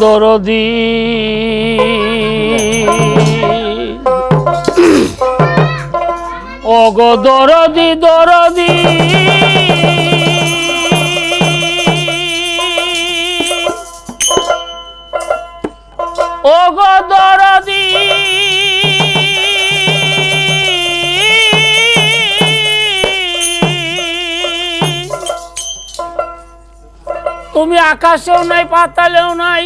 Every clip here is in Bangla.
দরদি। ওগো দরদি দরদি। ওগো দরদি। তুমি আকাশেও নাই পাতালেও নাই।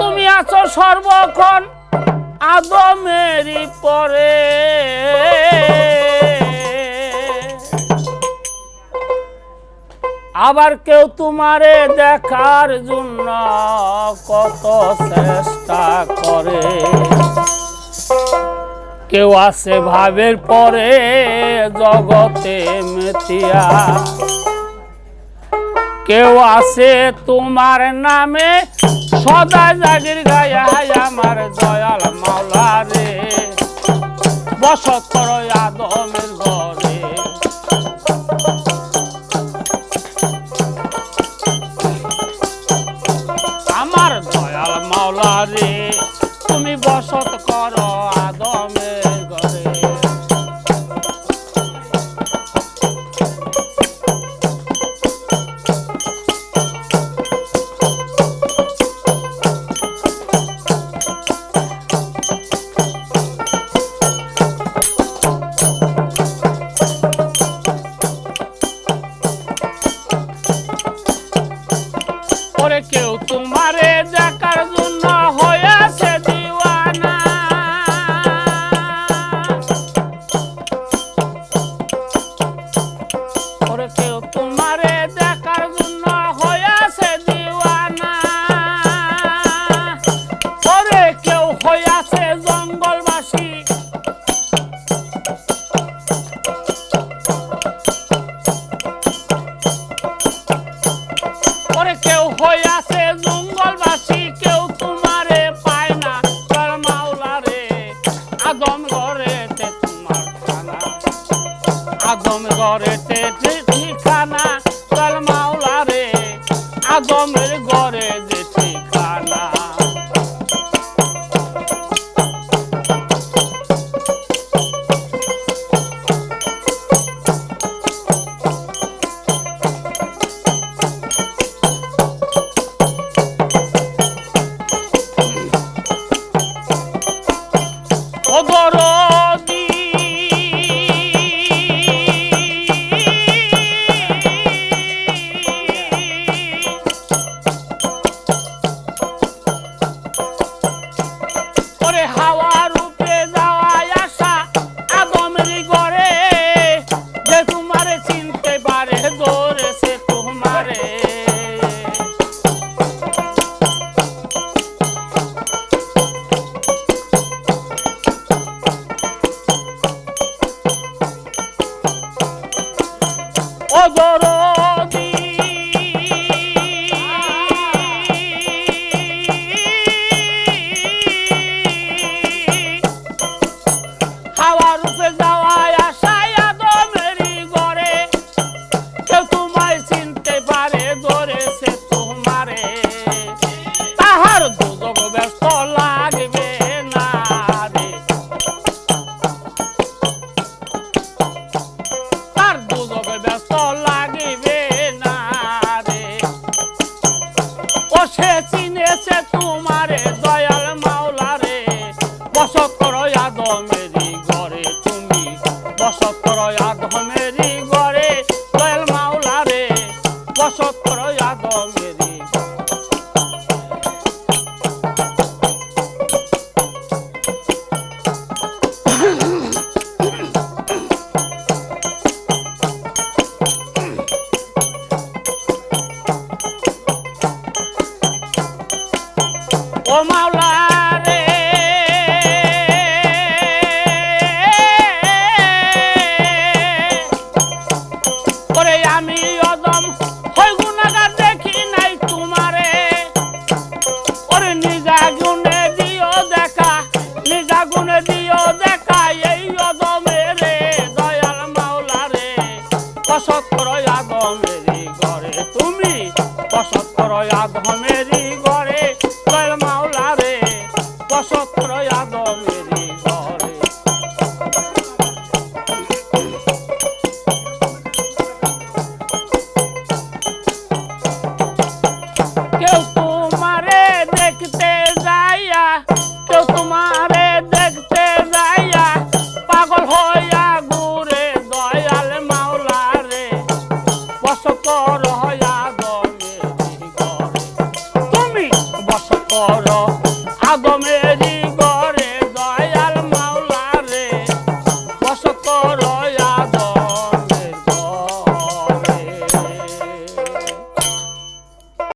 তুমি আছো সর্বক্ষণ আদমেরই পরে। আবার কেউ তোমারে দেখার জন্য কত চেষ্টা করে। কেউ আছে ভাবের পরে জগতে মেতিয়া। কেউ আছে তোমার নামে? সদা জাগির গায়ে আমার দয়াল মাওলা রে। বসত আদমের ঘরে। আমার দয়াল মাওলা রে, তুমি বসত ওরে কেউ হইয়াছে জঙ্গলবাসী কেউ তোমারে পায় না। তার মাওলা রে, আদম ঘরেতে তোমার খানা। আদম ঘরেতে ঠিকানা তার মাওলা রে, আদমের ঘরে हमेरी de.